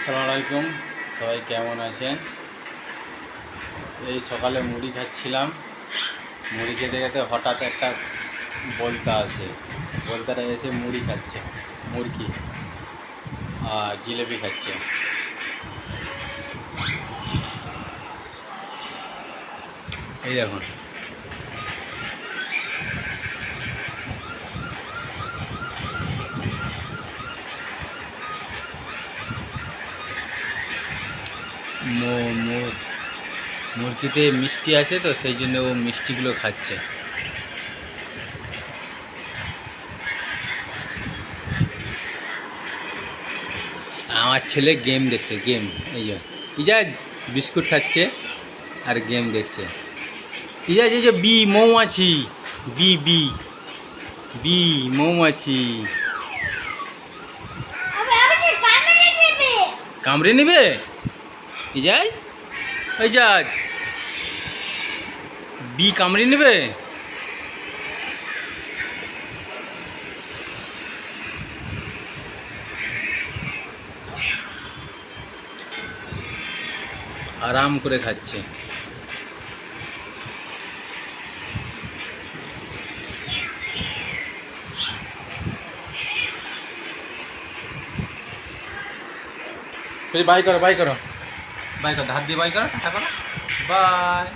আসসালামু আলাইকুম। সবাই কেমন আছেন? এই সকালে মুড়ি খাচ্ছিলাম। মুড়ি খেতে খেতে হঠাৎ একটা বলতা আছে বলতাটা এসে মুড়ি খাচ্ছে। মুরগি আর জিলেপি খাচ্ছে। এই দেখুন। মুরগিতে মিষ্টি আছে তো সেই জন্য ও মিষ্টিগুলো খাচ্ছে। আমার ছেলে গেম দেখছে গেম এই যে ইজাজ বিস্কুট খাচ্ছে আর গেম দেখছে। ইজাজ এই যে বি মৌমাছি বি বি বি মৌমাছি। কামড়ে নেবে? ইজাজ ইজাজ বি কামড়ে নেবে? আরাম করে খাচ্ছে। বাই করো বাই করো। বাই করো হাত দিয়ে বাই করো টাটা করো বাই।